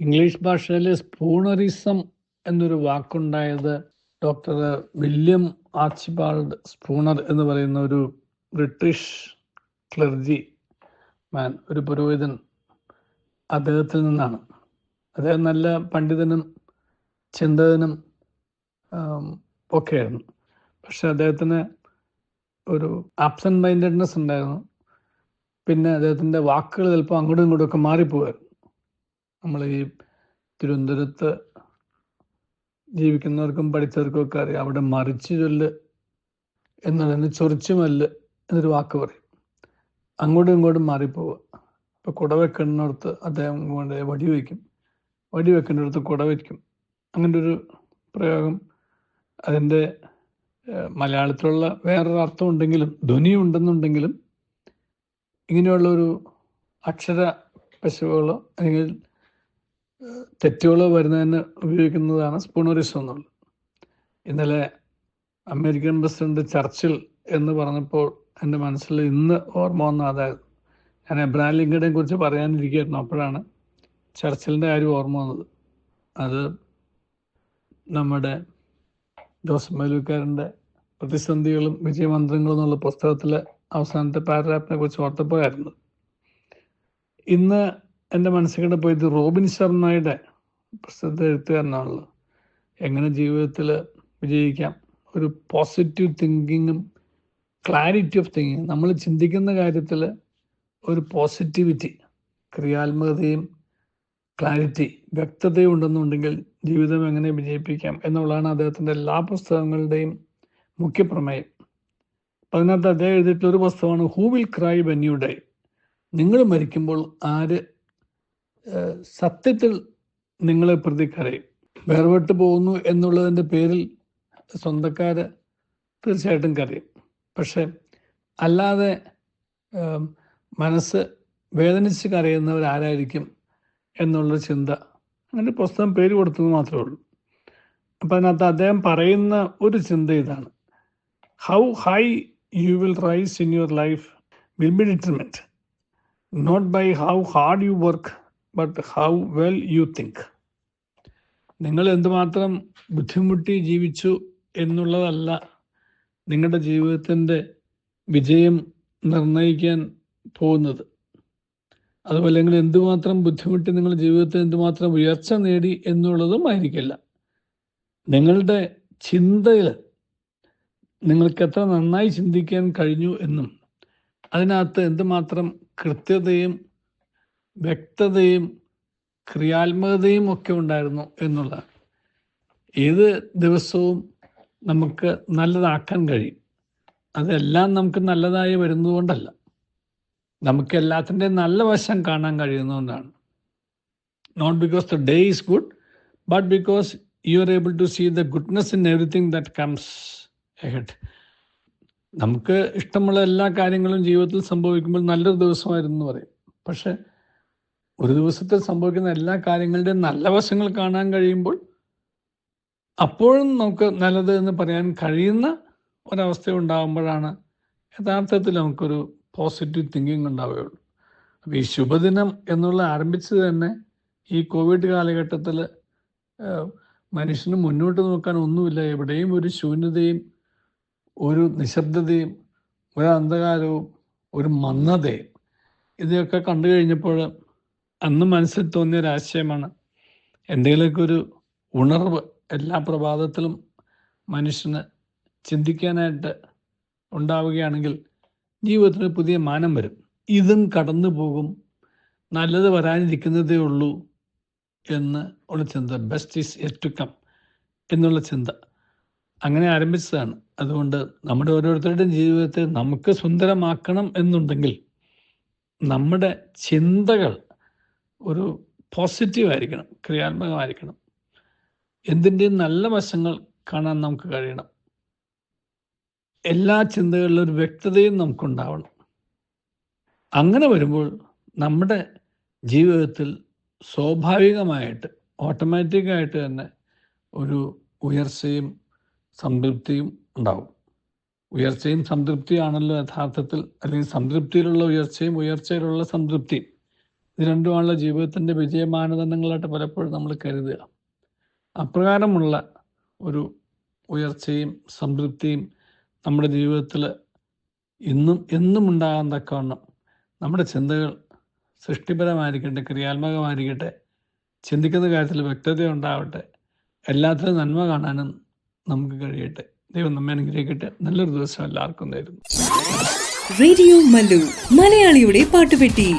English ഭാഷയിലെ spoonerism എന്നൊരു വാക്കുണ്ടായത് ഡോക്ടർ വില്യം ആർച്ചിബാൾഡ് സ്പൂണർ എന്ന് പറയുന്ന ഒരു ബ്രിട്ടീഷ് ക്ലർജി മാൻ ഒരു പുരോഹിതൻ അദ്ദേഹത്തിൽ നിന്നാണ്. അദ്ദേഹം നല്ല പണ്ഡിതനും ചിന്തകനും ഒക്കെയായിരുന്നു. പക്ഷെ അദ്ദേഹത്തിന് ഒരു ആബ്സെന്റ് മൈൻഡഡ്നെസ് ഉണ്ടായിരുന്നു. പിന്നെ അദ്ദേഹത്തിന്റെ വാക്കുകൾ ചിലപ്പോൾ അങ്ങോട്ടും ഇങ്ങോട്ടും ഒക്കെ മാറിപ്പോവായിരുന്നു. നമ്മൾ ഈ തിരുവനന്തപുരത്ത് ജീവിക്കുന്നവർക്കും പഠിച്ചവർക്കും ഒക്കെ അറിയാം. അവിടെ മറിച്ചു ചൊല്ല് എന്നുള്ളതിന് ചൊറിച്ചുമല്ല് എന്നൊരു വാക്ക് പറയും. അങ്ങോട്ടും ഇങ്ങോട്ടും മാറിപ്പോവുക. ഇപ്പോൾ കുട വെക്കുന്നിടത്ത് അദ്ദേഹം കൊണ്ട് വടി വയ്ക്കും. വടി വെക്കുന്നിടത്ത് കുട വയ്ക്കും. അങ്ങനെ ഒരു പ്രയോഗം അതിന്റെ മലയാളത്തിലുള്ള വേറൊരു അർത്ഥം ഉണ്ടെങ്കിലും ധ്വനി ഉണ്ടെന്നുണ്ടെങ്കിലും ഇങ്ങനെയുള്ള ഒരു അക്ഷര പശുവകളോ അല്ലെങ്കിൽ ഏഹ്, തെറ്റുകളോ വരുന്നതിന് ഉപയോഗിക്കുന്നതാണ് സ്പൂണറിസം എന്നുള്ളത്. ഇന്നലെ അമേരിക്കൻ പ്രസിഡന്റ് ചർച്ചിൽ എന്ന് പറഞ്ഞപ്പോൾ എന്റെ മനസ്സിൽ ഇന്ന് ഓർമ്മ വന്ന അതായത് ഞാൻ എബ്രഹാം ലിങ്കനെ കുറിച്ച് പറയാനിരിക്കുകയായിരുന്നു. അപ്പോഴാണ് ചർച്ചിലിന്റെ കാര്യം ഓർമ്മ വന്നത്. അത് നമ്മുടെ ജോസഫ് മേലൂക്കാരന്റെ പ്രതിസന്ധികളും വിജയമന്ത്രങ്ങളും എന്നുള്ള പുസ്തകത്തിലെ അവസാനത്തെ പാരഗ്രാഫിനെ കുറിച്ച് ഓർത്തപ്പോഴായിരുന്നു. ഇന്ന് എന്റെ മനസ്സിൽ പോയത് റോബിൻ ശർമ്മയുടെ പ്രസിദ്ധ എഴുത്തുകാരനാണല്ലോ എങ്ങനെ ജീവിതത്തിൽ വിജയിക്കാം? ഒരു പോസിറ്റീവ് തിങ്കിങ്ങും ക്ലാരിറ്റി ഓഫ് തിങ്കിങ് നമ്മൾ ചിന്തിക്കുന്ന കാര്യത്തിൽ ഒരു പോസിറ്റിവിറ്റി ക്രിയാത്മകതയും ക്ലാരിറ്റി വ്യക്തതയും ഉണ്ടെന്നുണ്ടെങ്കിൽ ജീവിതം എങ്ങനെ വിജയിപ്പിക്കാം എന്നുള്ളതാണ് അദ്ദേഹത്തിന്റെ എല്ലാ പുസ്തകങ്ങളുടെയും മുഖ്യപ്രമേയം അപ്പം അതിനകത്ത് അദ്ദേഹം എഴുതിയിട്ടുള്ള ഒരു പുസ്തകമാണ് who will cry when you die നിങ്ങൾ മരിക്കുമ്പോൾ ആര് സത്യത്തിൽ നിങ്ങളെ പ്രതി കരയും. വേർപെട്ട് പോകുന്നു എന്നുള്ളതിന്റെ പേരിൽ സ്വന്തക്കാർ തീർച്ചയായിട്ടും കരയും. പക്ഷെ അല്ലാതെ മനസ്സ് വേദനിച്ച് കരയുന്നവരാരായിരിക്കും എന്നുള്ള ചിന്ത. അങ്ങനെ പുസ്തകം പേര് കൊടുത്തത് മാത്രമേ ഉള്ളൂ. അപ്പം അതിനകത്ത് അദ്ദേഹം പറയുന്ന ഒരു ചിന്ത ഇതാണ്. How high you will rise in your life will be determined not by how hard you work but how well you think നിങ്ങൾ എന്തുമാത്രം ബുദ്ധിമുട്ടി ജീവിച്ചു എന്നുള്ളതല്ല നിങ്ങളുടെ ജീവിതത്തിന്റെ വിജയം നിർണയിക്കാൻ പോകുന്നത്. അതുപോലെ നിങ്ങൾ എന്തുമാത്രം ബുദ്ധിമുട്ടി നിങ്ങൾ ജീവിതത്തിൽ എന്തുമാത്രം ഉയർച്ച നേടി എന്നുള്ളതും ആയിരിക്കില്ല. നിങ്ങളുടെ ചിന്തയിൽ നിങ്ങൾക്ക് എത്ര നന്നായി ചിന്തിക്കാൻ കഴിഞ്ഞു എന്നും അതിനകത്ത് എന്തുമാത്രം കൃത്യതയും വ്യക്തതയും ക്രിയാത്മകതയും ഒക്കെ ഉണ്ടായിരുന്നു എന്നുള്ളതാണ്. ഏത് ദിവസവും നമുക്ക് നല്ലതാക്കാൻ കഴിയും. അതെല്ലാം നമുക്ക് നല്ലതായി വരുന്നതുകൊണ്ടല്ല. നമുക്ക് എല്ലാത്തിന്റെയും നല്ല വശം കാണാൻ കഴിയുന്നതുകൊണ്ടാണ് not because the day is good but because you are able to see the goodness in everything that comes ahead നമുക്ക് ഇഷ്ടമുള്ള എല്ലാ കാര്യങ്ങളും ജീവിതത്തിൽ സംഭവിക്കുമ്പോൾ നല്ലൊരു ദിവസമായിരുന്നു എന്ന് പറയും. പക്ഷെ ഒരു ദിവസത്തിൽ സംഭവിക്കുന്ന എല്ലാ കാര്യങ്ങളുടെയും നല്ല വശങ്ങൾ കാണാൻ കഴിയുമ്പോൾ അപ്പോഴും നമുക്ക് നല്ലത് എന്ന് പറയാൻ കഴിയുന്ന ഒരവസ്ഥ ഉണ്ടാകുമ്പോഴാണ് യഥാർത്ഥത്തിൽ നമുക്കൊരു പോസിറ്റീവ് തിങ്കിങ് ഉണ്ടാവുകയുള്ളൂ. അപ്പോൾ ഈ ശുഭദിനം എന്നുള്ള ആരംഭിച്ചത് തന്നെ ഈ കോവിഡ് കാലഘട്ടത്തിൽ മനുഷ്യന് മുന്നോട്ട് നോക്കാൻ ഒന്നുമില്ല. എവിടെയും ഒരു ശൂന്യതയും ഒരു നിശബ്ദതയും ഒരു അന്ധകാരവും ഒരു മന്ദതയും ഇതൊക്കെ കണ്ടു കഴിഞ്ഞപ്പോൾ അന്ന് മനസ്സിൽ തോന്നിയ ഒരു ആശയമാണ്. എന്തെങ്കിലുമൊക്കെ ഒരു ഉണർവ് എല്ലാ പ്രഭാതത്തിലും മനുഷ്യന് ചിന്തിക്കാനായിട്ട് ഉണ്ടാവുകയാണെങ്കിൽ ജീവിതത്തിന് പുതിയ മാനം വരും. ഇതും കടന്നു പോകും. നല്ലത് വരാനിരിക്കുന്നതേ ഉള്ളൂ എന്ന് ഉള്ള ചിന്ത. Best is yet to come എന്നുള്ള ചിന്ത അങ്ങനെ ആരംഭിച്ചതാണ്. അതുകൊണ്ട് നമ്മുടെ ഓരോരുത്തരുടെയും ജീവിതത്തെ നമുക്ക് സുന്ദരമാക്കണം എന്നുണ്ടെങ്കിൽ നമ്മുടെ ചിന്തകൾ ഒരു പോസിറ്റീവ് ആയിരിക്കണം ക്രിയാത്മകമായിരിക്കണം. എന്തിന്റെയും നല്ല വശങ്ങൾ കാണാൻ നമുക്ക് കഴിയണം. എല്ലാ ചിന്തകളിലും ഒരു വ്യക്തതയും നമുക്കുണ്ടാവണം. അങ്ങനെ വരുമ്പോൾ നമ്മുടെ ജീവിതത്തിൽ സ്വാഭാവികമായിട്ട് ഓട്ടോമാറ്റിക്കായിട്ട് തന്നെ ഒരു ഉയർച്ചയും സംതൃപ്തിയും ഉണ്ടാവും. ഉയർച്ചയും സംതൃപ്തിയാണല്ലോ യഥാർത്ഥത്തിൽ അല്ലെങ്കിൽ സംതൃപ്തിയിലുള്ള ഉയർച്ചയും ഉയർച്ചയിലുള്ള സംതൃപ്തിയും ഇത് രണ്ടുമാണല്ലോ ജീവിതത്തിന്റെ വിജയ മാനദണ്ഡങ്ങളായിട്ട് പലപ്പോഴും നമ്മൾ കരുതുക. അപ്രകാരമുള്ള ഒരു ഉയർച്ചയും സംതൃപ്തിയും നമ്മുടെ ജീവിതത്തിൽ ഇന്നും എന്നും ഉണ്ടാകാൻ തക്കവണ്ണം നമ്മുടെ ചിന്തകൾ സൃഷ്ടിപരമായിരിക്കട്ടെ ക്രിയാത്മകമായിരിക്കട്ടെ ചിന്തിക്കുന്ന കാര്യത്തിൽ വ്യക്തത ഉണ്ടാവട്ടെ എല്ലാത്തിലും നന്മ കാണാനും നമുക്ക് കഴിയട്ടെ. ദൈവം നമ്മെ അനുഗ്രഹിക്കട്ടെ. നല്ലൊരു ദിവസം എല്ലാവർക്കും തരുന്നു. റേഡിയോ മലയാളിയുടെ പാട്ടുപെട്ടി.